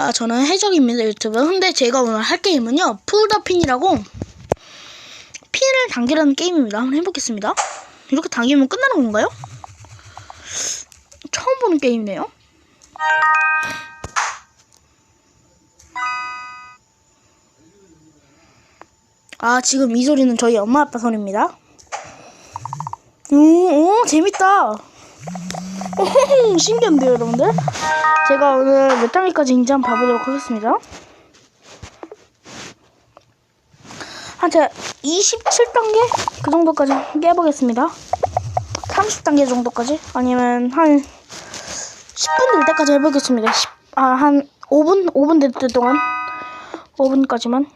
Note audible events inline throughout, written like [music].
자, 저는 해적입니다, 유튜브. 근데 제가 오늘 할 게임은요, 풀더핀이라고 핀을 당기라는 게임입니다. 한번 해보겠습니다. 이렇게 당기면 끝나는 건가요? 처음 보는 게임이네요. 아, 지금 이 소리는 저희 엄마 아빠 소리입니다. 오, 오 재밌다. 오, 신기한데요, 여러분들? 제가 오늘 몇 단계까지 인지 한번 봐보도록 하겠습니다. 한 제가 27단계? 그 정도까지 깨보겠습니다. 30단계 정도까지? 아니면 한 10분 될 때까지 해보겠습니다. 10, 아, 한 5분? 5분 될 때 동안? 5분까지만.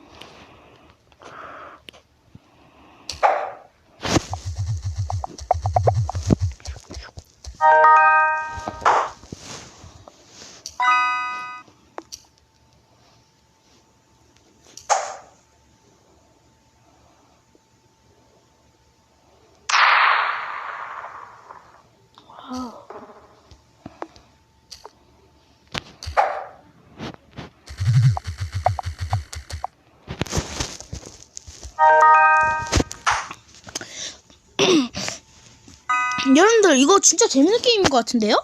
[clears throat] 여러분들 이거 진짜 재밌는 게임인 것 같은데요?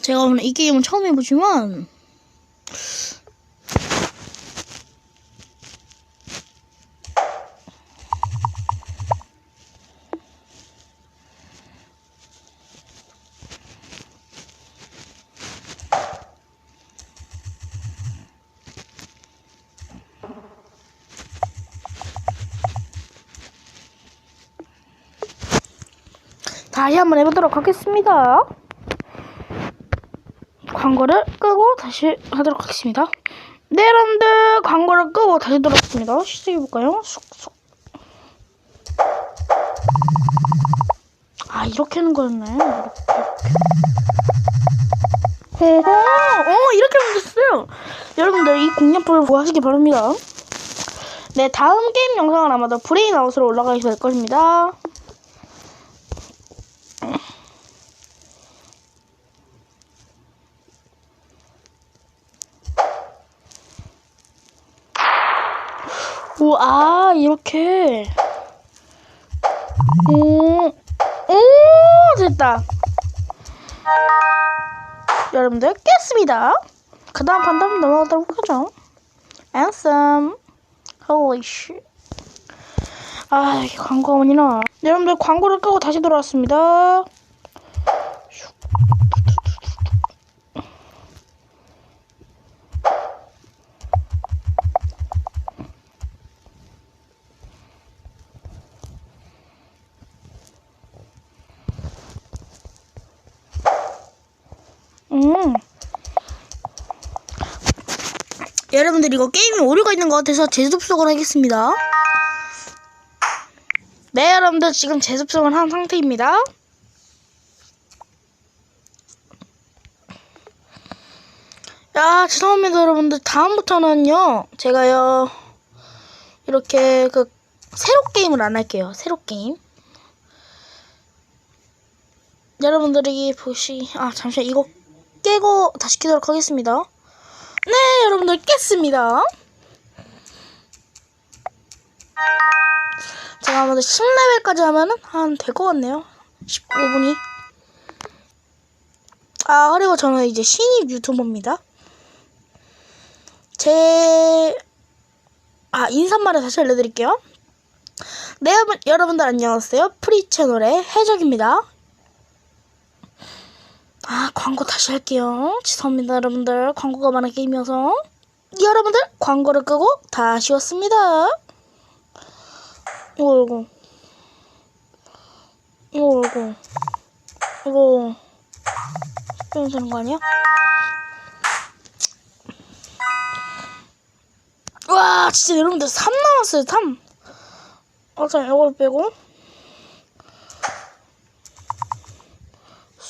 제가 오늘 이 게임은 처음 해보지만 다시 한번 해보도록 하겠습니다. 광고를 끄고 다시 하도록 하겠습니다. 네, 여러분들 광고를 끄고 다시 돌아왔습니다. 시작해볼까요? 쑥쑥. 아, 이렇게 하는 거였네. 이렇게, 이렇게. 어, 이렇게 됐어요. 여러분들 이 공략법을 구하시기 바랍니다. 네, 다음 게임 영상은 아마도 브레인아웃으로 올라가게 될 것입니다. 오, 아, 이렇게. 오, 오, 됐다. 여러분들, 깼습니다. 그 다음 판단 넘어가도록 하죠. Awesome. Holy. 아, 나와. 네, 여러분들, 광고를 끄고 다시 돌아왔습니다. 음. 여러분들 이거 게임에 오류가 있는 것 같아서 재접속을 하겠습니다. 네, 여러분들 지금 재접속을 한 상태입니다. 야, 죄송합니다, 여러분들. 다음부터는요, 제가요, 이렇게 그, 새로 게임을 안 할게요. 새로 게임. 여러분들이 보시, 아, 잠시만, 이거 깨고 다시 키도록 하겠습니다. 네, 여러분들 깼습니다. 제가 아마도 10레벨까지 하면은 한 될 것 같네요. 15분이. 아, 그리고 저는 이제 신입 유튜버입니다. 제, 아, 인사말을 다시 알려드릴게요. 네, 여러분, 여러분들 안녕하세요. 프리 채널의 해적입니다. 아, 광고 다시 할게요. 죄송합니다, 여러분들. 광고가 많은 게임이어서. 여러분들, 광고를 끄고 다시 왔습니다. 이거, 이거. 이거, 이거. 이거. 빼면 되는 거 아니야? 와, 진짜 여러분들 3 남았어요, 3. 아, 자, 이걸 빼고.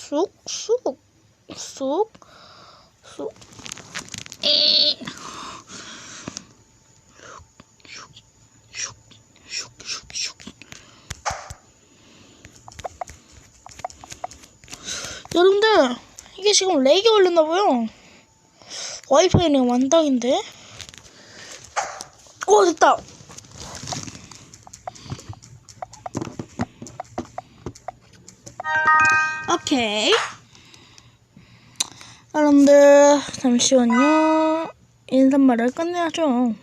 쑥, 쑥, 쑥, 쑥. 에. 슉, 슉, 슉, 슉, 슉. 여러분들, 이게 지금 렉이 걸렸나봐요. 와이파이는 완당인데? 오, 됐다! 오케이. 여러분들, 잠시만요. 인사말을 끝내야죠.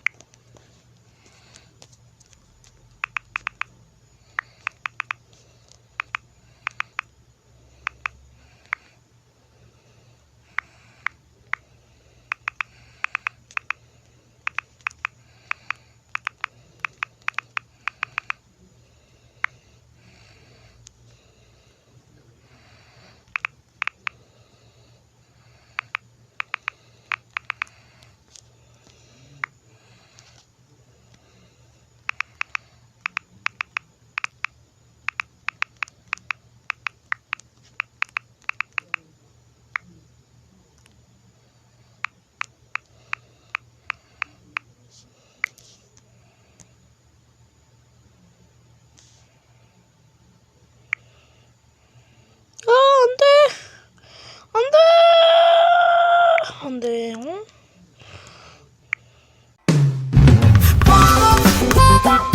아, 안 돼! 안 돼! 안 돼, 어?